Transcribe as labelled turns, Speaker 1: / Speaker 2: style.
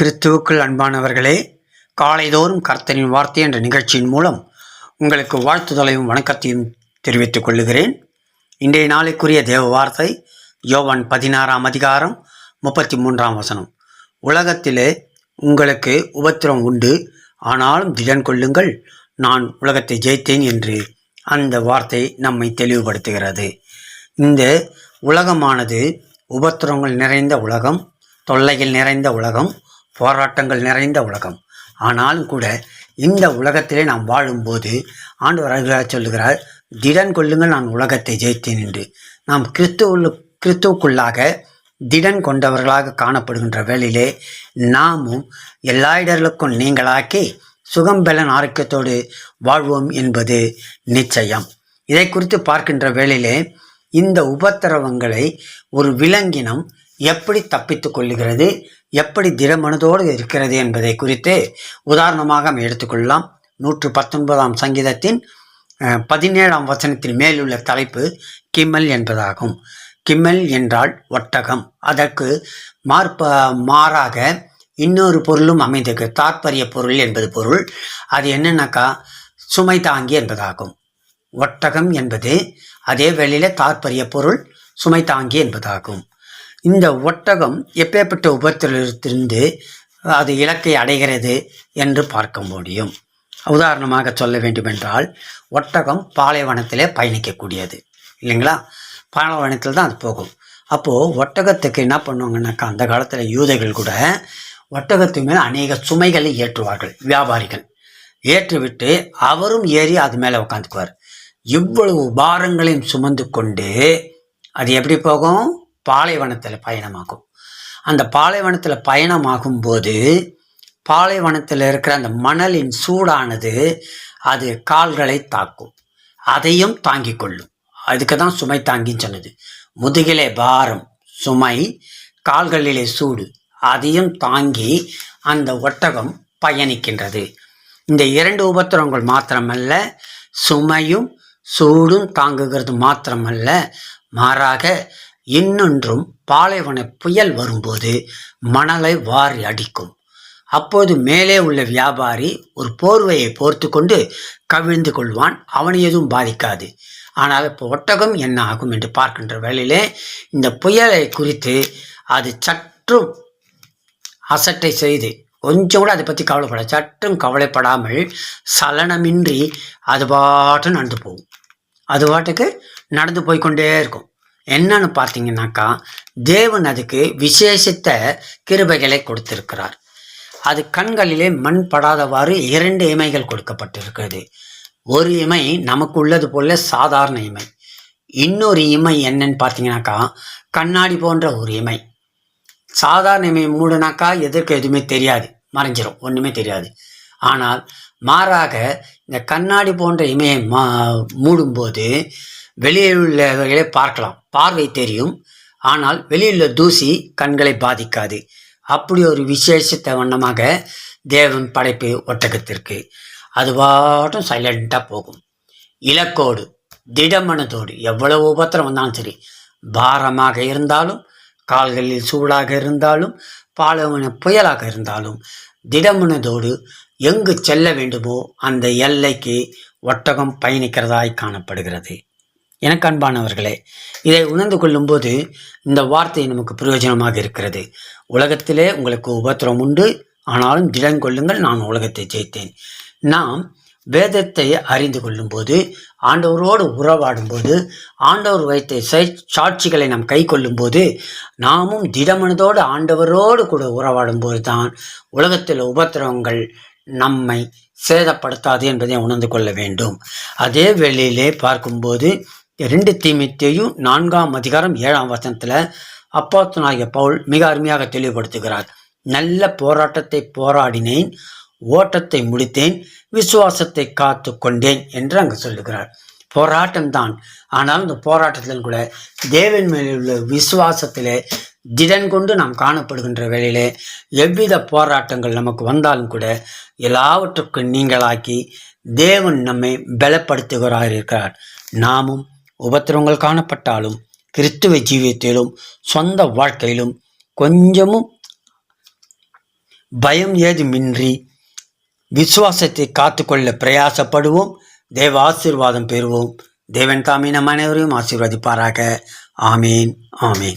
Speaker 1: கிறிஸ்துவுக்குள் அன்பானவர்களே காலைதோறும் கர்த்தனின் வார்த்தை என்ற நிகழ்ச்சியின் மூலம் உங்களுக்கு வாழ்த்துதலையும் வணக்கத்தையும் தெரிவித்துக் கொள்ளுகிறேன். இன்றைய நாளைக்குரிய தேவ வார்த்தை யோவான் பதினாறாம் அதிகாரம் முப்பத்தி மூன்றாம் வசனம். உலகத்திலே உங்களுக்கு உபத்திரம் உண்டு ஆனாலும் திடன் கொள்ளுங்கள் நான் உலகத்தை ஜெயித்தேன் என்று அந்த வார்த்தை நம்மை தெளிவுபடுத்துகிறது. இந்த உலகமானது உபத்திரங்கள் நிறைந்த உலகம் தொல்லைகள் நிறைந்த உலகம் போராட்டங்கள் நிறைந்த உலகம். ஆனாலும் கூட இந்த உலகத்திலே நாம் வாழும்போது ஆண்டவர் அருளாக சொல்லுகிறார் திடன் கொள்ளுங்கள் நான் உலகத்தை ஜெயித்தேன் என்று. நாம் கிறிஸ்துவுள்ள கிறிஸ்துவுக்குள்ளாக திடன் கொண்டவர்களாக காணப்படுகின்ற வேளையிலே நாமும் எல்லா இடர்களுக்கும் நீங்களாக்கி சுகம்பலன் ஆரோக்கியத்தோடு வாழ்வோம் என்பது நிச்சயம். இதை குறித்து பார்க்கின்ற வேளையிலே இந்த உபத்திரவங்களை ஒரு விலங்கினம் எப்படி தப்பித்துக் கொள்ளுகிறது எப்படி திடமனதோடு இருக்கிறது என்பதை குறித்து உதாரணமாக நாம் எடுத்துக்கொள்ளலாம் நூற்று பத்தொன்பதாம் சங்கீதத்தின் பதினேழாம் வசனத்தின் மேலுள்ள தலைப்பு கிம்மல் என்பதாகும். கிம்மல் என்றால் ஒட்டகம். அதற்கு மார்ப மாறாக இன்னொரு பொருளும் அமைந்திருக்கு தாற்பரிய பொருள் என்பது பொருள். அது என்னென்னாக்கா சுமை தாங்கி என்பதாகும். ஒட்டகம் என்பது அதே வேளையில் தாற்பரிய பொருள் சுமை தாங்கி என்பதாகும். இந்த ஒட்டகம் எப்பேற்பட்ட உபத்திரத்திலிருந்து அது இலக்கை அடைகிறது என்று பார்க்க முடியும். உதாரணமாக சொல்ல வேண்டுமென்றால் ஒட்டகம் பாலைவனத்திலே பயணிக்கக்கூடியது. இல்லைங்களா? பாலைவனத்தில் தான் அது போகும். அப்போது ஒட்டகத்துக்கு என்ன பண்ணுவாங்கன்னாக்கா அந்த காலத்தில் யூதைகள் கூட ஒட்டகத்து மேல் அநேக சுமைகளை ஏற்றுவார்கள் வியாபாரிகள். ஏற்றிவிட்டு அவரும் ஏறி அது மேலே உட்காந்துக்குவார் இவ்வளவு பாரங்களையும் சுமந்து கொண்டு அது எப்படி போகும்? பாலைவனத்தில் பயணமாகும். அந்த பாலைவனத்தில் பயணமாகும் போது பாலைவனத்தில் இருக்கிற அந்த மணலின் சூடானது அது கால்களை தாக்கும். அதையும் தாங்கிக் கொள்ளும். அதுக்கு தான் சுமை தாங்கின்னு சொன்னது. முதுகிலே பாரம் சுமை கால்களிலே சூடு அதையும் தாங்கி அந்த ஒட்டகம் பயணிக்கின்றது. இந்த இரண்டு உபத்திரங்கள் மாத்திரமல்ல சுமையும் சூடும் தாங்குகிறது மாத்திரமல்ல மாறாக இன்னொன்றும் பாலைவன புயல் வரும்போது மணலை வாரி அடிக்கும். அப்போது மேலே உள்ள வியாபாரி ஒரு போர்வையை போர்த்து கொண்டு கவிழ்ந்து கொள்வான். அவனை எதுவும் பாதிக்காது. ஆனால் இப்போ ஒட்டகம் என்ன ஆகும் என்று பார்க்கின்ற வேளையிலே இந்த புயலை குறித்து அது சற்றும் அசட்டை செய்து கொஞ்சம் கூட அதை பற்றி கவலைப்பட சற்றும் கவலைப்படாமல் சலனமின்றி அது பாட்டு நடந்து போகும். அது பாட்டுக்கு நடந்து போய்க்கொண்டே இருக்கும். என்னன்னு பார்த்தீங்கன்னாக்கா தேவன் அதுக்கு விசேஷித்த கிருபைகளை கொடுத்திருக்கிறார். அது கண்களிலே மண் படாதவாறு இரண்டு இமைகள் கொடுக்கப்பட்டிருக்கிறது. ஒரு இமை நமக்கு உள்ளது போல சாதாரண இமை. இன்னொரு இமை என்னன்னு பார்த்தீங்கன்னாக்கா கண்ணாடி போன்ற ஒரு இமை. சாதாரண இமை மூடுனாக்கா எதற்கு எதுவுமே தெரியாது. மறைஞ்சிரும். ஒன்றுமே தெரியாது. ஆனால் மாறாக இந்த கண்ணாடி போன்ற இமையை மா மூடும்போது வெளியே உள்ளவர்களை பார்க்கலாம். பார்வை தெரியும். ஆனால் வெளியுள்ள தூசி கண்களை பாதிக்காது. அப்படி ஒரு விசேஷத்த வண்ணமாக தேவன் படைப்பு ஒட்டகத்திற்கு அது பாட்டும் சைலண்ட்டாக போகும். இலக்கோடு திடமனதோடு எவ்வளவு உபத்திரம் வந்தாலும் சரி பாரமாக இருந்தாலும் கால்களில் சூடாக இருந்தாலும் பாலவன புயலாக இருந்தாலும் திடமனதோடு எங்கு செல்ல வேண்டுமோ அந்த எல்லைக்கு ஒட்டகம் பயணிக்கிறதாய் காணப்படுகிறது. எனக்கு அன்பானவர்களே இதை உணர்ந்து கொள்ளும்போது இந்த வார்த்தை நமக்கு பிரயோஜனமாக இருக்கிறது. உலகத்திலே உங்களுக்கு உபத்திரம் உண்டு ஆனாலும் திடன் கொள்ளுங்கள் நான் உலகத்தை ஜெயித்தேன். நாம் வேதத்தை அறிந்து கொள்ளும்போது ஆண்டவரோடு உறவாடும்போது ஆண்டவர் வைத்த சாட்சிகளை நாம் கை கொள்ளும்போது நாமும் திடமனதோடு ஆண்டவரோடு கூட உறவாடும்போது தான் உலகத்தில் உபத்திரவங்கள் நம்மை சேதப்படுத்தாது என்பதை உணர்ந்து கொள்ள வேண்டும். அதே வேளையிலே பார்க்கும்போது ரெண்டு தீமித்தையும் நான்காம் அதிகாரம் ஏழாம் வசனத்தில் அப்பாத்தனாகிய பவுல் மிக அருமையாக தெளிவுபடுத்துகிறார். நல்ல போராட்டத்தை போராடினேன் ஓட்டத்தை முடித்தேன் விசுவாசத்தை காத்து கொண்டேன் என்று அங்கு சொல்லுகிறார். போராட்டம்தான் ஆனால் இந்த போராட்டத்தில் கூட தேவன் மேலே உள்ள விசுவாசத்திலே திடன் கொண்டு நாம் காணப்படுகின்ற வேளையிலே எவ்வித போராட்டங்கள் நமக்கு வந்தாலும் கூட எல்லாவற்றுக்கும் நீங்களாக்கி தேவன் நம்மை பலப்படுத்துகிறார் இருக்கிறார் நாமும் உபத்திரவங்கள் காணப்பட்டாலும் கிறிஸ்துவ ஜீவியத்திலும் சொந்த வாழ்க்கையிலும் கொஞ்சமும் பயம் ஏதுமின்றி விசுவாசத்தை காத்துக்கொள்ள பிரயாசப்படுவோம். தேவ ஆசீர்வாதம் பெறுவோம். தேவன் தாமே நம் அனைவரையும் ஆசீர்வதிப்பாராக. ஆமேன். ஆமேன்.